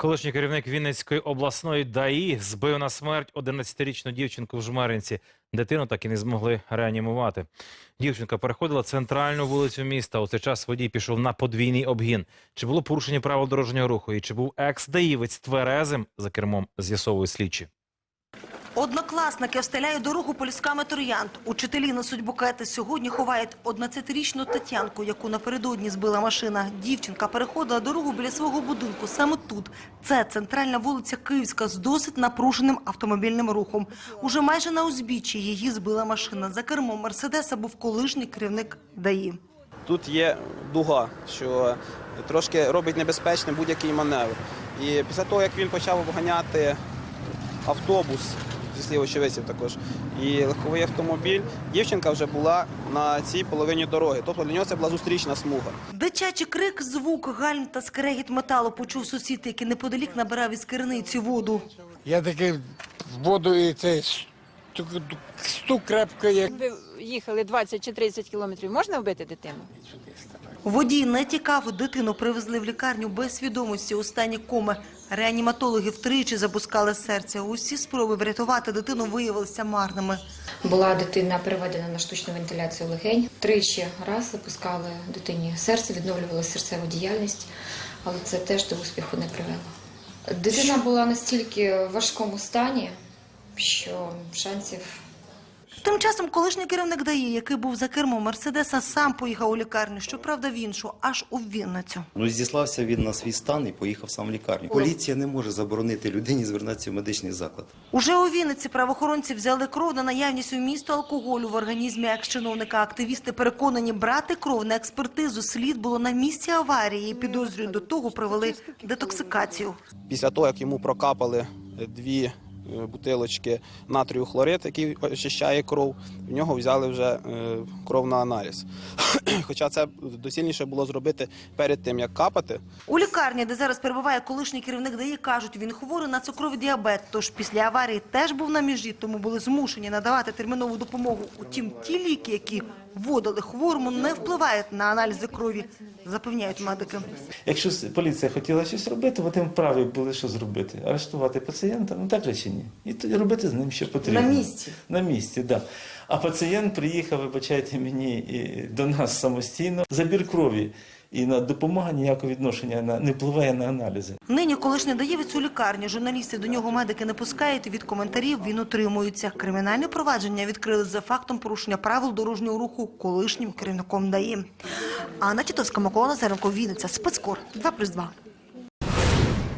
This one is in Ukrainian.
Колишній керівник Вінницької обласної ДАІ збив на смерть 11-річну дівчинку в Жмеринці. Дитину так і не змогли реанімувати. Дівчинка переходила центральну вулицю міста. У цей час водій пішов на подвійний обгін. Чи було порушення правил дорожнього руху і чи був екс-даївець тверезим за кермом з'ясовують слідчі. Однокласники встеляють дорогу полісками троянд. Учителі несуть букети. Сьогодні ховають 11-річну Тетянку, яку напередодні збила машина. Дівчинка переходила дорогу біля свого будинку. Саме тут. Це центральна вулиця Київська з досить напруженим автомобільним рухом. Уже майже на узбіччі її збила машина. За кермом Мерседеса був колишній керівник ДАІ. Тут є дуга, що трошки робить небезпечним будь-який маневр. І після того, як він почав обганяти автобус, зі слів очевидців також, і легковий автомобіль, дівчинка вже була на цій половині дороги. Тобто для нього це була зустрічна смуга. Дитячий крик, звук, гальм та скрегіт металу почув сусід, який неподалік набирав із керниці воду. Я таки в воду і цей стук, стук крепко як. Ви їхали 20 чи 30 кілометрів, можна вбити дитину? Водій не тікав, дитину привезли в лікарню без свідомості у стані коми. Реаніматологи втричі запускали серце. Усі спроби врятувати дитину виявилися марними. Була дитина переведена на штучну вентиляцію легень. Тричі раз запускали дитині серце, відновлювала серцеву діяльність, але це теж до успіху не привело. Дитина була настільки в важкому стані, що шансів Тим часом колишній керівник ДАІ, який був за кермом Мерседеса, сам поїхав у лікарню, щоправда в іншу, аж у Вінницю. Ну, зіслався він на свій стан і поїхав сам в лікарню. Поліція не може заборонити людині звернутися в медичний заклад. Уже у Вінниці правоохоронці взяли кров на наявність у місту алкоголю в організмі екс-чиновника. Активісти переконані, брати кров на експертизу слід було на місці аварії. і Підозрюють до того провели детоксикацію. Після того, як йому прокапали дві бутилочки натрію хлорид, який очищає кров, в нього взяли вже е, кров на аналіз. Хоча це доцільніше було зробити перед тим, як капати. У лікарні, де зараз перебуває колишній керівник ДАІ, кажуть, він хворий на цукровий діабет. Тож після аварії теж був на межі, тому були змушені надавати термінову допомогу. Утім, ті ліки, які вводили хворому, не впливають на аналізи крові, запевняють медики. Якщо поліція хотіла щось робити, вони вправі були що зробити? Арештувати пацієнта, ну так же чи ні? І тоді робити з ним що потрібно. На місці? На місці, так. Да. А пацієнт приїхав, вибачайте мені, і до нас самостійно. Забір крові і на допомога ніякого відношення на- не впливає на аналізи. Нині колишній даєвець у лікарні. Журналісти до нього медики не пускають. Від коментарів він утримується. Кримінальне провадження відкрили за фактом порушення правил дорожнього руху колишнім керівником ДАІ. Анна Тітовська, Микола Назаренко, Вінниця, Спецкор, 2+,2.